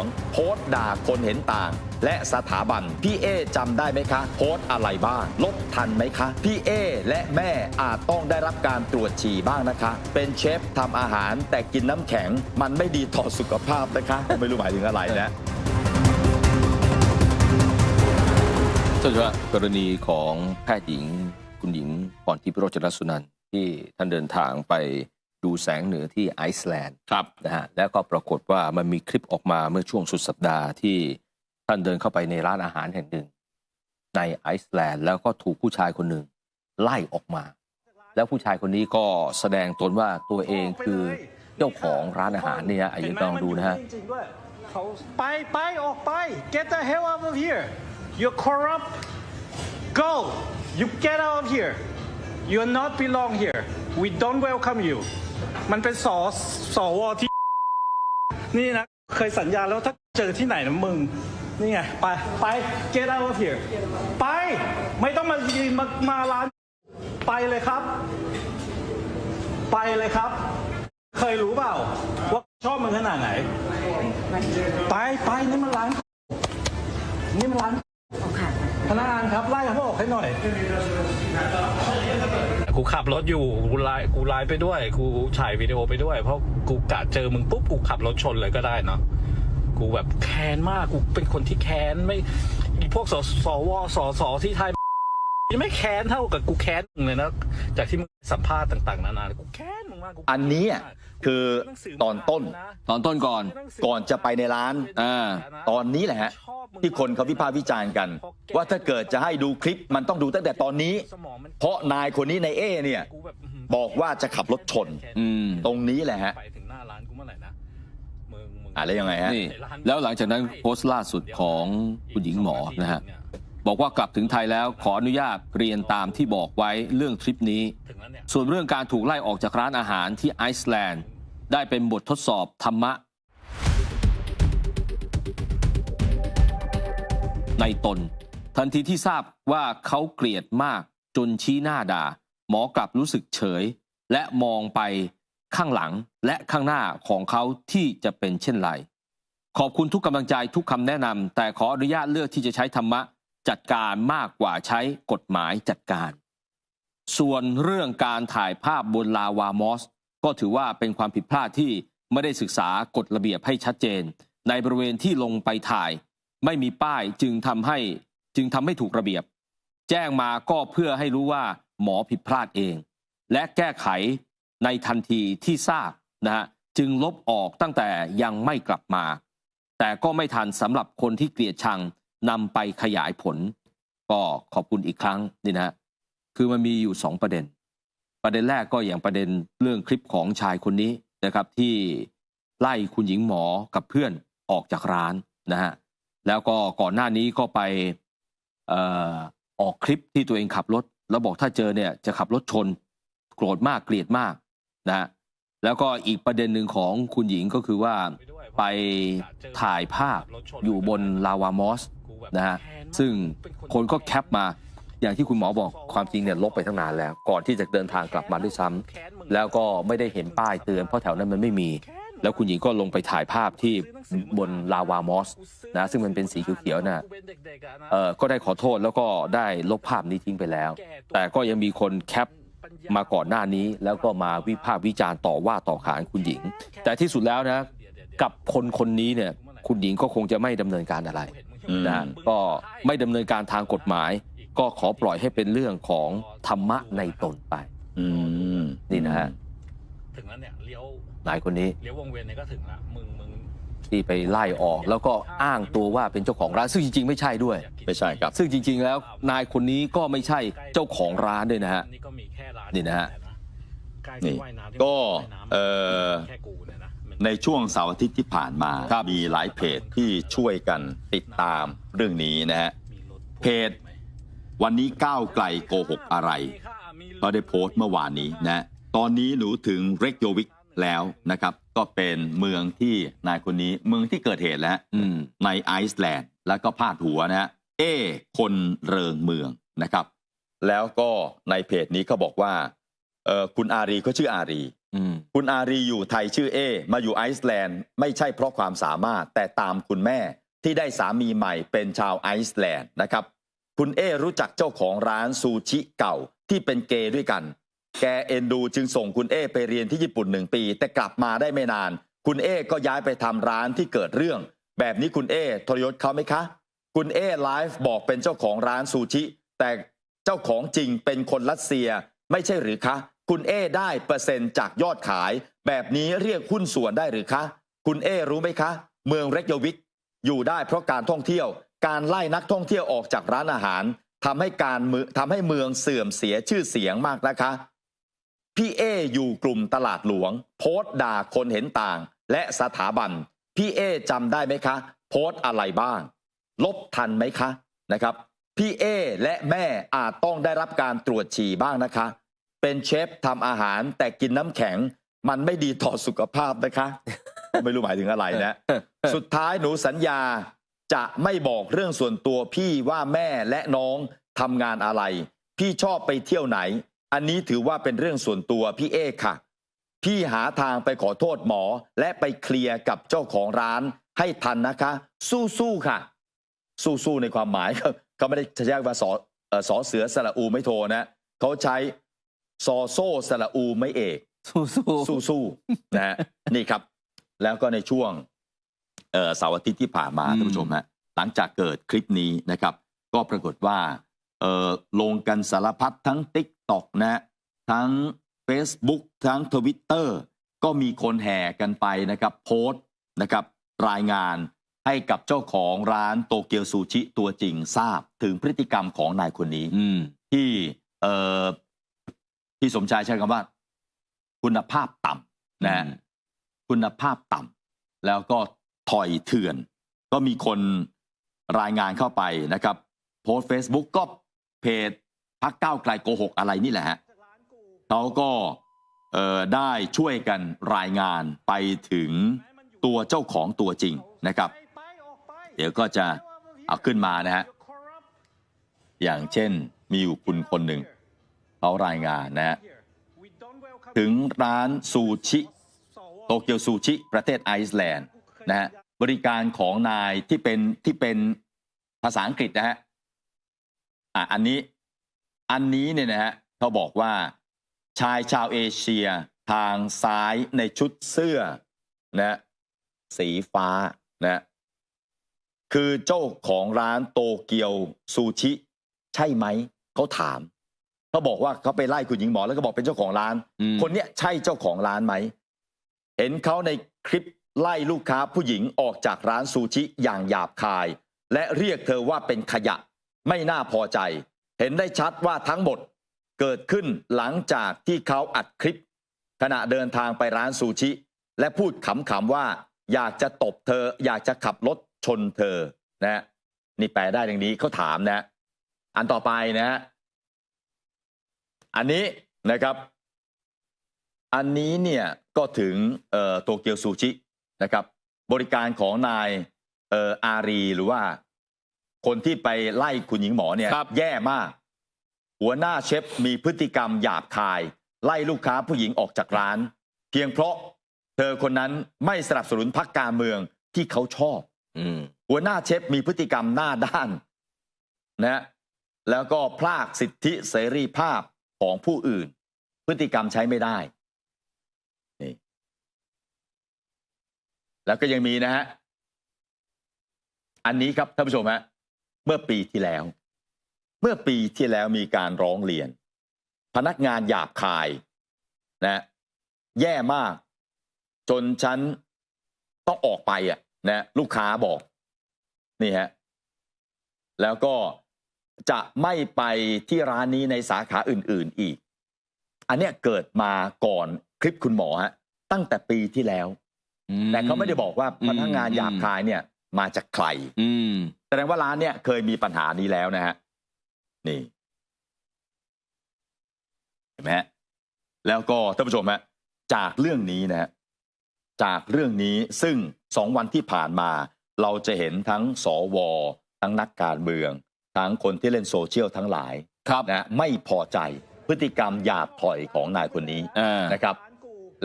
วง โพสต์ด่าคนเห็นต่าง และสถาบัน พี่เอจำได้ไหมคะ โพสต์อะไรบ้าง ลบทันไหมคะ พี่เอและแม่อาจต้องได้รับการตรวจฉี่บ้างนะคะ เป็นเชฟทำอาหารแต่กินน้ำแข็ง มันไม่ดีต่อสุขภาพนะคะ ไม่รู้หมายถึงอะไรนะท่านผู้ชมครับกรณีของแพทย์หญิง คุณหญิงพรทิพย์โรจนสุนันท์ที่ท่านเดินทางไป ดูแสงเหนือที่ไอซ์แลนด์ครับนะฮะแล้วก็ปรากฏว่ามันมีคลิปออกมาเมื่อช่วงสุดสัปดาห์ที่ท่านเดินเข้าไปในร้านอาหารแห่งหนึ่ง ในไอซ์แลนด์แล้วก็ถูกผู้ชายคนหนึ่งไล่ออกมา แล้วผู้ชายคนนี้ก็แสดงตนว่าตัวเองคือเจ้าของร้านอาหารเนี่ยอายุลองดูนะฮะจริงๆด้วยเขาไปไปออกไป get the hell out of here you're corrupt go you get out of here You are not belong here we don't welcome you มันเป็นสอสวที่ นี่นะ เคยสัญญาแล้วถ้าเจอที่ไหนนะมึง นี่ไง ไป ไป get out of here ไป ไม่ต้องมายืนมามาร้าน ไปเลยครับ ไปเลยครับ เคยรู้เปล่า ว่าชอบมึงขนาดไหน ไป ไป นี่มันร้าน นี่มันร้าน พนักงานครับไล่เขาออกให้หน่อย กูขับรถอยู่ กูไลน์กูไลน์ไปด้วย กูถ่ายวิดีโอไปด้วย เพราะกูกะเจอมึงปุ๊บ กูขับรถชนเลยก็ได้เนาะ กูแบบแค้นมาก กูเป็นคนที่แค้นไม่พวกสสวสสที่ไทย ยังไม่แค้นเท่ากับกูแค้นมึงเลยนะ จากที่มึงสัมภาษณ์ต่าง ๆ นานากูแค้นมึงมากกูอันนี้อะคือตอนต้น ตอนต้นก่อนก่อนจะไปในร้านอ่าตอนนี้แหละฮะที่คนเขาวิพากษ์วิจารณ์กัน ว่าถ้าเกิดจะให้ดูคลิปมันต้องดูตั้งแต่ตอนนี้ เพราะนายคนนี้ในเอเนี่ยกูแบบอื้อหืบอกว่าจะขับรถชนอืมตรงนี้แหละฮะไปถึงหน้าร้านกูเมื่อไหร่นะมึงมึงอะแล้วยังไงฮะนี่แล้วหลังจากนั้นโพสต์ล่าสุดของคุณหญิงหมอนะฮะ บอกว่ากลับถึงไทยแล้วขออนุญาตเรียนตามที่บอกไว้เรื่องทริปนี้ ส่วนเรื่องการถูกไล่ออกจากร้านอาหารที่ไอซ์แลนด์ ได้เป็นบททดสอบธรรมะ ในตน ทันทีที่ทราบว่าเขาเกลียดมากจนชี้หน้าด่า หมอกลับรู้สึกเฉย และมองไปข้างหลังและข้างหน้าของเขาที่จะเป็นเช่นไรขอบคุณทุกกำลังใจทุกคำแนะนำแต่ขออนุญาตเลือกที่จะใช้ธรรมะ จัดการมากกว่าใช้กฎหมายจัดการ ส่วนเรื่องการถ่ายภาพบนลาวามอส ก็ถือว่าเป็นความผิดพลาดที่ไม่ได้ศึกษากฎระเบียบให้ชัดเจน ในบริเวณที่ลงไปถ่าย ไม่มีป้ายจึงทำให้จึงทำให้ถูกระเบียบ แจ้งมาก็เพื่อให้รู้ว่าหมอผิดพลาดเอง และแก้ไขในทันทีที่ทราบนะฮะจึงลบออกตั้งแต่ยังไม่กลับมา แต่ก็ไม่ทันสำหรับคนที่เกลียดชัง นำไปขยายผล ก็ขอบคุณอีกครั้งนี่นะฮะคือมันมีอยู่สองประเด็น ประเด็นแรกก็อย่างประเด็นเรื่องคลิปของชายคนนี้นะครับที่ไล่คุณหญิงหมอกับเพื่อนออกจากร้านนะฮะแล้วก็ก่อนหน้านี้ก็ไปเอ่อออกคลิปที่ตัวเองขับรถ แล้วบอกถ้าเจอเนี่ยจะขับรถชน โกรธมากเกลียดมากนะฮะแล้วก็อีกประเด็นหนึ่งของคุณหญิงก็คือว่า ไปถ่ายภาพอยู่บนลาวามอสนะฮะซึ่งคนก็แคปมาอย่างที่คุณหมอบอกความจริงเนี่ยลบไปตั้งนานแล้ว ก่อนที่จะเดินทางกลับมาด้วยซ้ำแล้วก็ไม่ได้เห็นป้ายเตือนเพราะแถวนั้นมันไม่มี แล้วคุณหญิงก็ลงไปถ่ายภาพที่บนลาวามอสนะซึ่งมันเป็นสีเขียวๆนะเออก็ได้ขอโทษแล้วก็ได้ลบภาพนี้ทิ้งไปแล้ว แต่ก็ยังมีคนแคปมาก่อนหน้านี้แล้วก็มาวิพากษ์วิจารณ์ต่อว่าต่อขานคุณหญิง แต่ที่สุดแล้วนะ กับคนคนนี้เนี่ยคุณหญิงก็คงจะไม่ดำเนินการอะไรอืมนะก็ไม่ดำเนินการทางกฎหมาย ก็ขอปล่อยให้เป็นเรื่องของธรรมะในตนไปอืมนี่นะฮะถึงแล้วเนี่ยเลี้ยวนายคนนี้เลี้ยววงเวียนเนี่ยก็ถึงละมึงมึงที่ไปไล่ออกแล้วก็อ้างตัวว่าเป็นเจ้าของร้าน ซึ่งจริงๆ ไม่ใช่ด้วย ไม่ใช่ครับ ซึ่งจริง ๆ แล้วนายคนนี้ก็ไม่ใช่เจ้าของร้านด้วยนะฮะนี่ก็มีแค่ร้านนี่นะฮะใกล้นี่ที่ว่ายน้ำที่ก็ว่ายน้ำเอ่อ แค่กูเนี่ยนะมันในช่วงเสาร์อาทิตย์ที่ผ่านมาครับมีหลายเพจที่ช่วยกันติดตามเรื่องนี้นะฮะมีรถเพจวันนี้ก้าวไกลโกหกอะไร ก็ได้โพสต์เมื่อวานนี้นะ ตอนนี้หนูถึงเรกโยวิกแล้วนะครับ ก็เป็นเมืองที่นายคนนี้เมืองที่เกิดเหตุแล้วอืมในไอซ์แลนด์ แล้วก็พาดหัวนะฮะ เอคนเริงเมืองนะครับ แล้วก็ในเพจนี้ก็บอกว่าเอ่อคุณอารีเขาชื่ออารีอืม คุณอารีอยู่ไทยชื่อเอ มาอยู่ไอซ์แลนด์ไม่ใช่เพราะความสามารถแต่ตามคุณแม่ที่ได้สามีใหม่เป็นชาวไอซ์แลนด์นะครับ คุณเอรู้จักเจ้าของร้านซูชิเก่าที่เป็นเกย์ด้วยกัน แกเอ็นดูจึงส่งคุณเอไปเรียนที่ญี่ปุ่นหนึ่งปี แต่กลับมาได้ไม่นาน คุณเอก็ย้ายไปทำร้านที่เกิดเรื่อง แบบนี้คุณเอทรยศเขาไหมคะ คุณเอไลฟ์บอกเป็นเจ้าของร้านซูชิ แต่เจ้าของจริงเป็นคนรัสเซียไม่ใช่หรือคะ คุณเอได้เปอร์เซ็นต์จากยอดขาย แบบนี้เรียกหุ้นส่วนได้หรือคะ คุณเอรู้ไหมคะ เมืองเรกยวิกอยู่ได้เพราะการท่องเที่ยว การไล่นักท่องเที่ยวออกจากร้านอาหารทำให้การเมืองทำให้เมืองเสื่อมเสียชื่อเสียงมากนะคะ พี่เออยู่กลุ่มตลาดหลวง โพสต์ด่าคนเห็นต่าง และสถาบัน พี่เอจำได้ไหมคะ โพสต์อะไรบ้าง ลบทันไหมคะนะครับพี่เอและแม่อาจต้องได้รับการตรวจฉี่บ้างนะคะ เป็นเชฟทำอาหารแต่กินน้ำแข็ง มันไม่ดีต่อสุขภาพนะคะ ไม่รู้หมายถึงอะไรนะ สุดท้ายหนูสัญญาจะไม่บอกเรื่องส่วนตัวพี่ว่าแม่และน้องทำงานอะไร พี่ชอบไปเที่ยวไหน อันนี้ถือว่าเป็นเรื่องส่วนตัวพี่เอกค่ะ พี่หาทางไปขอโทษหมอและไปเคลียร์กับเจ้าของร้านให้ทันนะคะ สู้ๆค่ะ สู้ๆในความหมายเขาเขาไม่ได้ใช้ว่าสอเอ่อสอเสือสระอูไม่โทนะเขาใช้ ซอโซ่สระอูไม่เอกสู้สู้สู้ๆนะฮะนี่ครับ แล้วก็ในช่วงเอ่อเสาร์อาทิตย์ที่ผ่านมาอืมท่านผู้ชมฮะหลังจากเกิดคลิปนี้นะครับ ก็ปรากฏว่าเอ่อลงกันสารพัดทั้ง t ิ k t o k นะฮะทั้ง Facebook ทั้ง Twitter ก็มีคนแห่กันไปนะครับ โพสต์นะครับ รายงานให้กับเจ้าของร้านโตเกียวซูชิตัวจริงทราบถึงพฤติกรรมของนายคนนี้ อืม ที่เอ่อ ที่สมชายใช้คำว่า คุณภาพต่ำนะฮะอืมคุณภาพต่ำแล้วก็ถอยเถื่อน ก็มีคนรายงานเข้าไปนะครับ โพสต์ Facebook ก็เพจพักก้าวไกลโกหกอะไรนี่แหละฮะเขาก็เอ่อได้ช่วยกันรายงานไปถึงตัวเจ้าของตัวจริงนะครับ เดี๋ยวก็จะเอาขึ้นมานะฮะอย่างเช่นมีอยู่คุณคนหนึ่ง เขารายงานนะฮะถึงร้านซูชิโตเกียวซูชิ ประเทศไอซ์แลนด์นะฮะบริการของนายที่เป็นที่เป็นภาษาอังกฤษนะฮะอะอันนี้อันนี้เนี่ยนะฮะเขาบอกว่าชายชาวเอเชียทางซ้ายในชุดเสื้อนะสีฟ้านะคือเจ้าของร้านโตเกียวซูชิ ใช่ไหม เขาถาม เขาบอกว่าเขาไปไล่คุณหญิงหมอแล้วก็บอกเป็นเจ้าของร้าน อืม คนเนี้ยใช่เจ้าของร้านไหม เห็นเขาในคลิปไล่ลูกค้าผู้หญิงออกจากร้านซูชิอย่างหยาบคาย และเรียกเธอว่าเป็นขยะ ไม่น่าพอใจ เห็นได้ชัดว่าทั้งหมดเกิดขึ้นหลังจากที่เขาอัดคลิป ขณะเดินทางไปร้านซูชิ และพูดขำๆว่า อยากจะตบเธอ อยากจะขับรถชนเธอนะฮะนี่แปลได้อย่างนี้เขาถามนะ อันต่อไปนะฮะ อันนี้นะครับ อันนี้เนี่ยก็ถึงเอ่อโตเกียวซูชินะครับ บริการของนายเอ่ออารีหรือว่า คนที่ไปไล่คุณหญิงหมอเนี่ยครับแย่มาก หัวหน้าเชฟมีพฤติกรรมหยาบคาย ไล่ลูกค้าผู้หญิงออกจากร้าน เพียงเพราะเธอคนนั้นไม่สนับสนุนพรรคการเมืองที่เขาชอบอืมหัวหน้าเชฟมีพฤติกรรมหน้าด้านนะแล้วก็พลากสิทธิเสรีภาพ ของผู้อื่น พฤติกรรมใช้ไม่ได้นี่แล้วก็ยังมีนะฮะอันนี้ครับท่านผู้ชมฮะเมื่อปีที่แล้ว เมื่อปีที่แล้วมีการร้องเรียน พนักงานหยาบคายนะแย่มาก จนฉันต้องออกไปอะนะลูกค้าบอกนี่ฮะแล้วก็ จะไม่ไปที่ร้านนี้ในสาขาอื่น ๆอีก อันเนี้ยเกิดมาก่อนคลิปคุณหมอฮะตั้งแต่ปีที่แล้วอืมแต่เขาไม่ได้บอกว่าอืมพนักงานหยาบคายเนี่ยมาจากใครอืมแสดงว่าร้านเนี่ยเคยมีปัญหานี้แล้วนะฮะนี่เห็นไหมฮะแล้วก็ท่านผู้ชมฮะจากเรื่องนี้นะฮะจากเรื่องนี้ซึ่งสองวันที่ผ่านมา เราจะเห็นทั้งสวทั้งนักการเมือง ทั้งคนที่เล่นโซเชียลทั้งหลายครับนะไม่พอใจพฤติกรรมหยาบถอยของนายคนนี้อ่านะครับ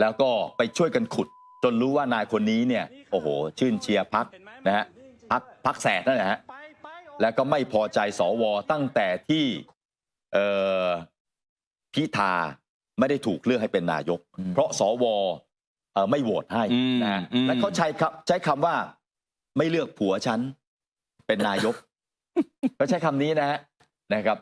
แล้วก็ไปช่วยกันขุด จนรู้ว่านายคนนี้เนี่ยโอ้โห ชื่นเชียร์พักนะฮะพักพักแสดนั่นแหละฮะไปไปออกแล้วก็ไม่พอใจสวตั้งแต่ที่เอ่อพิธาไม่ได้ถูกเลือกให้เป็นนายกอืมเพราะสวเอ่อไม่โหวตให้อืมนะฮะอืมและเขาใช้ครับใช้คำว่าไม่เลือกผัวฉันเป็นนายก ก็ใช้คำนี้นะฮะนะครับ